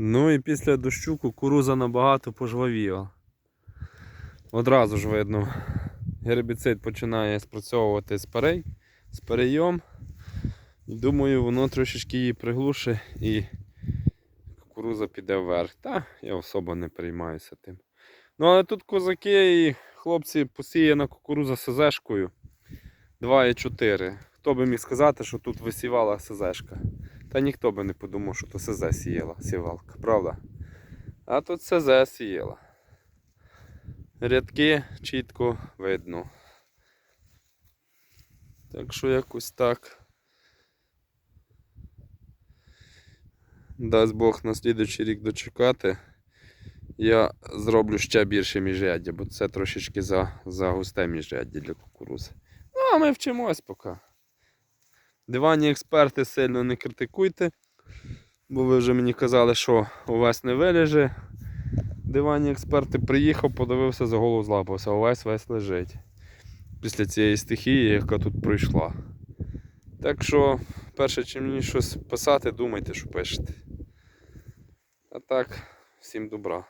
Ну і після дощу кукуруза набагато пожвавіла. Одразу ж видно, гербіцид починає спрацьовувати спарей, з перейом. Думаю, воно трошечки її приглушить і кукуруза піде вверх. Та я особо не переймаюся тим. Ну але тут козаки і хлопці посіяна кукуруза СЗшкою 2,4. Хто би міг сказати, що тут висівала СЗшка? Та ніхто би не подумав, що то СЗ сіяла, сівалка, правда? А тут СЗ сіяла. Рядки чітко видно. Так що якось так. Дасть Бог на слідуючий рік дочекати. Я зроблю ще більше міжряддя, бо це трошечки за, за густе міжряддя для кукурузи. Ну, а ми вчимось поки. Диванні експерти сильно не критикуйте, бо ви вже мені казали, що увесь не виліже. Диванні експерти приїхав, подивився за голову злапався, увесь весь лежить. Після цієї стихії, яка тут пройшла. Так що, перше, чим мені щось писати, думайте, що пишете. А так, всім добра.